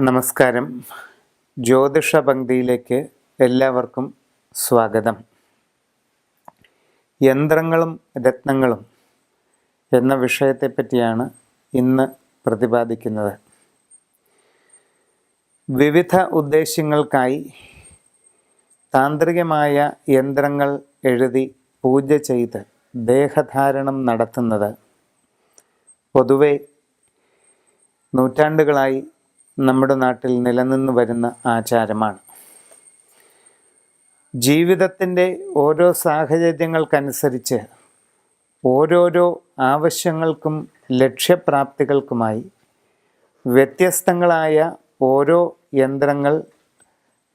നമസ്കാരം. ജ്യോതിഷ പങ്ക്തിയിലേക്ക് എല്ലാവർക്കും സ്വാഗതം. യന്ത്രങ്ങളും രത്നങ്ങളും എന്ന വിഷയത്തെപ്പറ്റിയാണ് ഇന്ന് പ്രതിപാദിക്കുന്നത്. വിവിധ ഉദ്ദേശ്യങ്ങൾക്കായി താന്ത്രികമായ യന്ത്രങ്ങൾ എഴുതി പൂജ ചെയ്ത് ദേഹധാരണം നടത്തുന്നത് പൊതുവെ നൂറ്റാണ്ടുകളായി നമ്മുടെ നാട്ടിൽ നിലനിന്ന് വരുന്ന ആചാരമാണ്. ജീവിതത്തിന്റെ ഓരോ സാഹചര്യങ്ങൾക്കനുസരിച്ച് ഓരോരോ ആവശ്യങ്ങൾക്കും ലക്ഷ്യപ്രാപ്തികൾക്കുമായി വ്യത്യസ്തങ്ങളായ ഓരോ യന്ത്രങ്ങൾ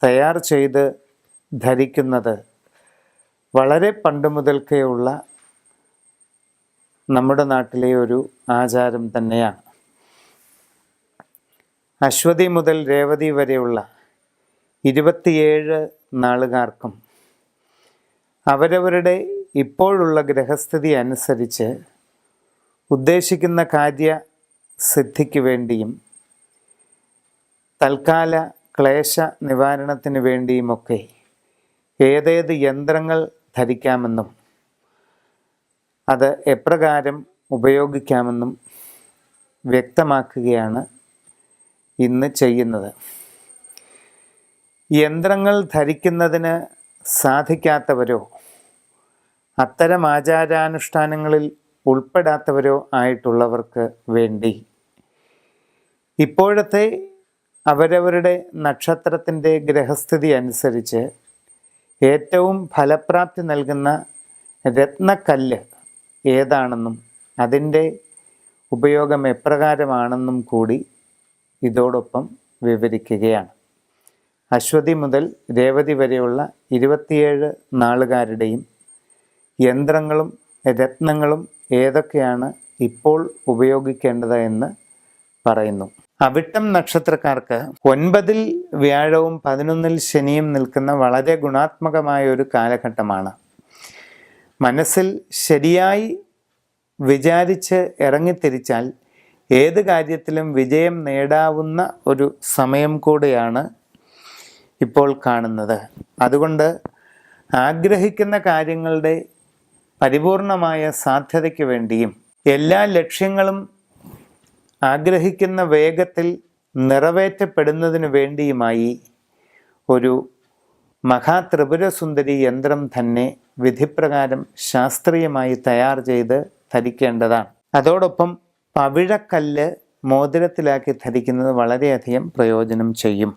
തയ്യാർ ചെയ്ത് ധരിക്കുന്നത് വളരെ പണ്ട് മുതൽക്കേ ഉള്ള നമ്മുടെ നാട്ടിലെ ഒരു ആചാരം തന്നെയാണ്. അശ്വതി മുതൽ രേവതി വരെയുള്ള ഇരുപത്തിയേഴ് നാളുകാർക്കും അവരവരുടെ ഇപ്പോഴുള്ള ഗ്രഹസ്ഥിതി അനുസരിച്ച് ഉദ്ദേശിക്കുന്ന കാര്യ സിദ്ധിക്ക് വേണ്ടിയും തൽക്കാല ക്ലേശ നിവാരണത്തിന് വേണ്ടിയുമൊക്കെ ഏതേത് യന്ത്രങ്ങൾ ധരിക്കാമെന്നും അത് എപ്രകാരം ഉപയോഗിക്കാമെന്നും വ്യക്തമാക്കുകയാണ് ഇന്ന് ചെയ്യുന്നത്. യന്ത്രങ്ങൾ ധരിക്കുന്നതിന് സാധിക്കാത്തവരോ അത്തരം ആചാരാനുഷ്ഠാനങ്ങളിൽ ഉൾപ്പെടാത്തവരോ ആയിട്ടുള്ളവർക്ക് വേണ്ടി ഇപ്പോഴത്തെ അവരവരുടെ നക്ഷത്രത്തിന്റെ ഗ്രഹസ്ഥിതി അനുസരിച്ച് ഏറ്റവും ഫലപ്രാപ്തി നൽകുന്ന രത്നക്കല്ല് ഏതാണെന്നും അതിന്റെ ഉപയോഗം എപ്രകാരമാണെന്നും കൂടി ഇതോടൊപ്പം വിവരിക്കുകയാണ്. അശ്വതി മുതൽ രേവതി വരെയുള്ള ഇരുപത്തിയേഴ് നാളുകാരുടെയും യന്ത്രങ്ങളും രത്നങ്ങളും ഏതൊക്കെയാണ് ഇപ്പോൾ ഉപയോഗിക്കേണ്ടത് എന്ന് പറയുന്നു. അവിട്ടം നക്ഷത്രക്കാർക്ക് ഒൻപതിൽ വ്യാഴവും പതിനൊന്നിൽ ശനിയും നിൽക്കുന്ന വളരെ ഗുണാത്മകമായ ഒരു കാലഘട്ടമാണ്. മനസ്സിൽ ശരിയായി വിചാരിച്ച് ഇറങ്ങിത്തിരിച്ചാൽ ഏത് കാര്യത്തിലും വിജയം നേടാവുന്ന ഒരു സമയം കൂടെയാണ് ഇപ്പോൾ കാണുന്നത്. അതുകൊണ്ട് ആഗ്രഹിക്കുന്ന കാര്യങ്ങളുടെ പരിപൂർണമായ സാധ്യതയ്ക്ക് വേണ്ടിയും എല്ലാ ലക്ഷ്യങ്ങളും ആഗ്രഹിക്കുന്ന വേഗത്തിൽ നിറവേറ്റപ്പെടുന്നതിന് വേണ്ടിയുമായി ഒരു മഹാത്രിപുരസുന്ദരി യന്ത്രം തന്നെ വിധിപ്രകാരം ശാസ്ത്രീയമായി തയ്യാർ ചെയ്ത് ധരിക്കേണ്ടതാണ്. അതോടൊപ്പം പവിഴക്കല്ല് മോതിരത്തിലാക്കി ധരിക്കുന്നത് വളരെയധികം പ്രയോജനം ചെയ്യും.